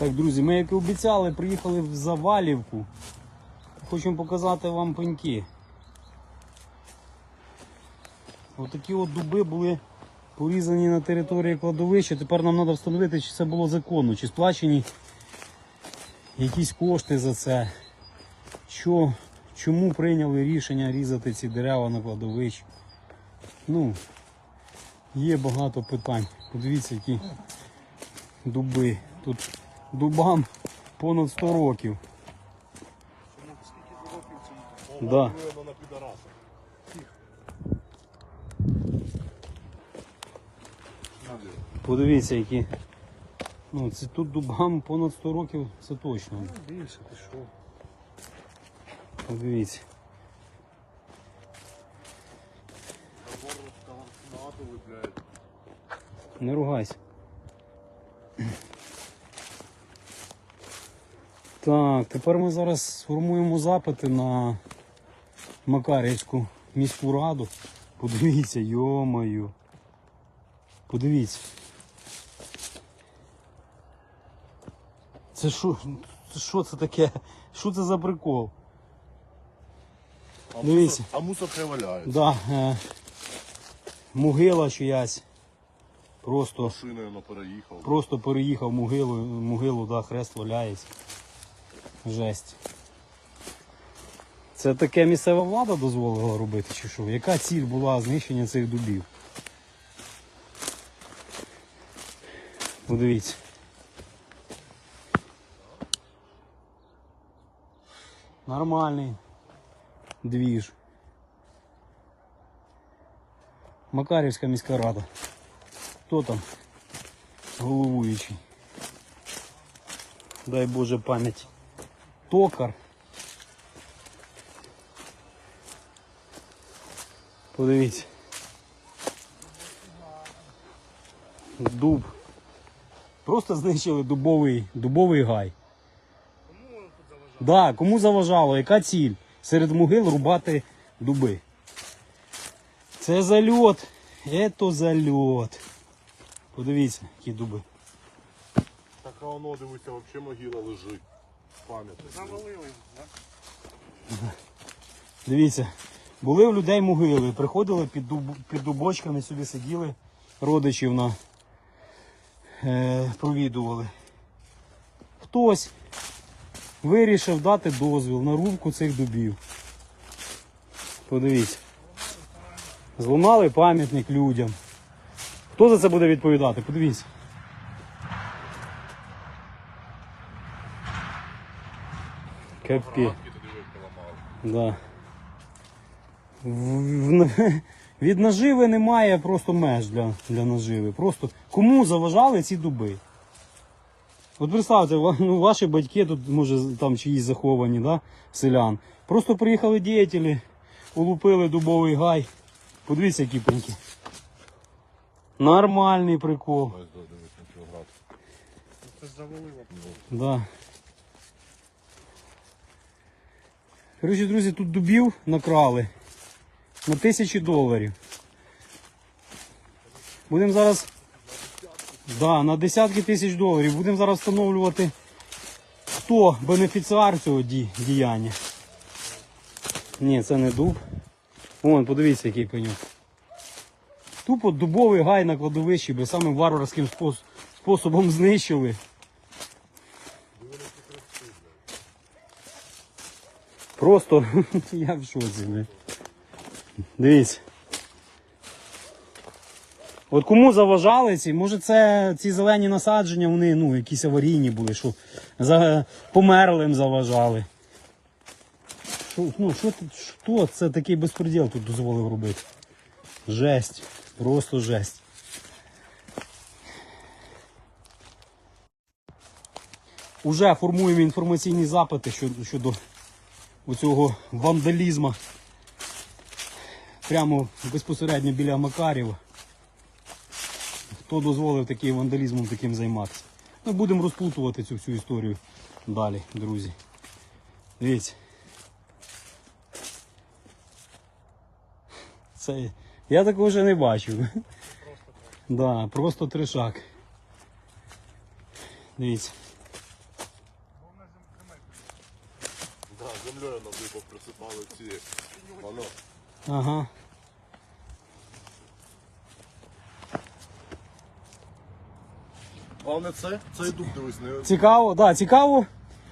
Так, друзі, ми як і обіцяли, приїхали в Завалівку. Хочемо показати вам пеньки. Отакі от дуби були порізані на території кладовища. Тепер нам треба встановити, чи це було законно, чи сплачені якісь кошти за це. Що, чому прийняли рішення різати ці дерева на кладовищі. Ну, є багато питань. Подивіться, які дуби. Тут дубам понад 100 років. Да. Подивіться, які. Ну, це тут дубам понад 100 років, це точно. Більше ти що? Подивіться. Не ругайся. Так, тепер ми зараз сформуємо запити на Макарівську міську раду. Подивіться, йомаю. Подивіться. Це що? Це що це таке? Що це за прикол? А Дивіться. мусор- А мусор хай валяється. Да, е, могила чиясь. Просто. Машиною переїхав. Просто переїхав могилу, могилу, да, хрест валяється. Жесть. Це таке місцева влада дозволила робити, чи що? Яка ціль була знищення цих дубів? Подивіться. Нормальний двіж. Макарівська міська рада. Хто там? головуючий. Дай Боже пам'ять. Токар. Подивіться. Дуб. Просто знищили дубовий, дубовий гай. Да, кому заважало? Яка ціль? Серед могил рубати дуби. Це зальот. Ето зальот. Подивіться, які дуби. Так а воно, дивися, взагалі могила лежить. Пам'ятник. Завалили, так? Дивіться, були у людей могили, приходили під, дуб, під дубочками, собі сиділи, родичів на е, провідували. Хтось вирішив дати дозвіл на рубку цих дубів. Подивіться. Зламали пам'ятник людям. Хто за це буде відповідати? Подивіться. Поламали. Да. В- в- Від наживи немає просто меж для, для наживи. Просто кому заважали ці дуби? От представте, ну, ваші батьки тут, може, там чиїсь заховані, да, селян. Просто приїхали діятелі, улупили дубовий гай. Подивіться, які пеньки. Нормальний прикол. Ось, дивись, на цього градку. Це завалило. Да. Коротше, друзі, тут дубів накрали на тисячі доларів. Будемо зараз. Да, на десятки тисяч доларів. Будемо зараз встановлювати, хто бенефіціар цього ді- діяння. Ні, це не дуб. Вон, подивіться, який пеньок. Тупо дубовий гай на кладовищі, бо самим варварським спос- способом знищили. Просто я в шоці. бля. Дивіться. От кому заважали ці, може це ці зелені насадження, вони ну, якісь аварійні були, що за, померлим заважали. Що, ну, що, що це такий безпреділ тут дозволив робити? Жесть. Просто жесть. Уже формуємо інформаційні запити щодо, оцього вандалізму прямо безпосередньо біля Макарєва. Хто дозволив таким вандалізмом таким займатися? Ми будемо розплутувати цю всю історію далі, друзі. Дивіться. Це, я такого вже не бачив. Да, просто трешак. Дивіться. Землею на присипали ці. Воно. Ага. Головне це, цей дуб дивись, не Цікаво, да, цікаво.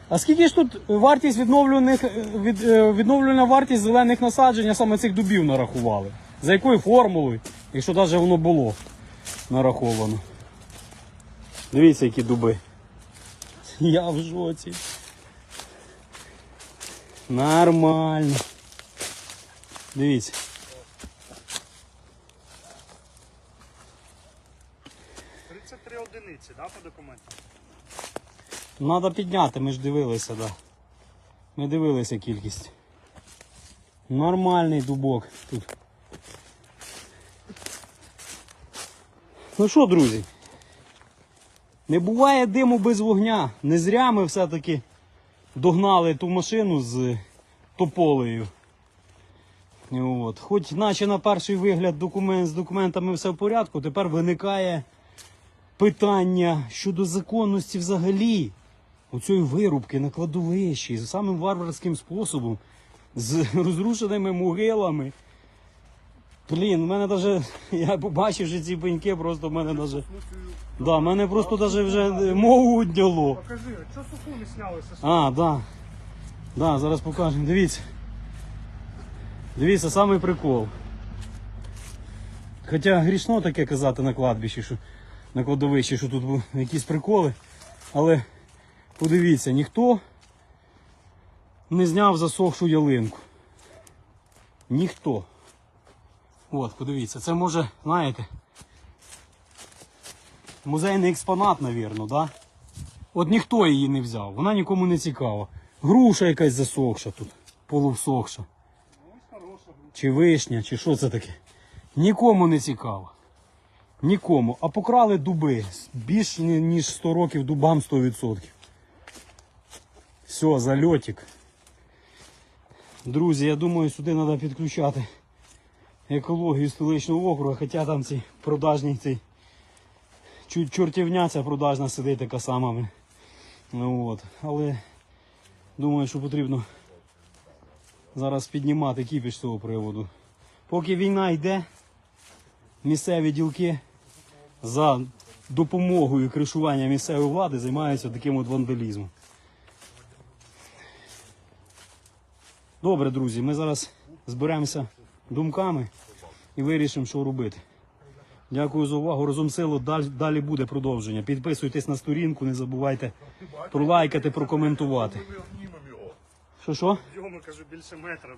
А скільки ж тут вартість відновлюваних від, е, відновлювана вартість зелених насаджень, а саме цих дубів нарахували? За якою формулою, якщо навіть воно було нараховано? Дивіться, які дуби. Я в жоці. Нормально. Дивіться. — 33 одиниці, да, по документам? Надо підняти, ми ж дивилися, да. Ми дивилися кількість. Нормальний дубок тут. Ну що, друзі? Не буває диму без вогня. Не зря ми все-таки догнали ту машину з тополею. От. Хоч наче на перший вигляд документ, з документами все в порядку, тепер виникає питання щодо законності взагалі оцієї вирубки на кладовищі самим варварським способом, з розрушеними могилами. Блін, в мене навіть, я побачивши ці пеньки, просто в мене навіть. Да, в мене просто навіть вже мову відняло. Покажи, а чого суху не сняли А, да. Да, зараз покажемо. Дивіться. Дивіться, самий прикол. Хоча грішно таке казати на кладбищі, що на кладовищі, що тут якісь приколи. Але подивіться, ніхто не зняв засохшу ялинку. Ніхто. От, подивіться, це може, знаєте, музейний експонат, навірно, да? От ніхто її не взяв, вона нікому не цікава. Груша якась засохша тут, полусохша. Чи вишня, чи що це таке. Нікому не цікаво. Нікому. А покрали дуби. Більш ніж 100 років дубам 100%. Все, зальотик. Друзі, я думаю, сюди треба підключати екологію столичного округу, хоча там ці продажні ці чу- чортівня ця продажна сидить така сама. Ну, от. Але думаю, що потрібно зараз піднімати кіпіш з цього приводу. Поки війна йде, місцеві ділки за допомогою кришування місцевої влади займаються таким от вандалізмом. Добре, друзі, ми зараз зберемося думками і вирішимо, що робити. Дякую за увагу. Розум силу. Далі, буде продовження. Підписуйтесь на сторінку, не забувайте пролайкати, прокоментувати. Що, що? його. Йому кажу, більше метра.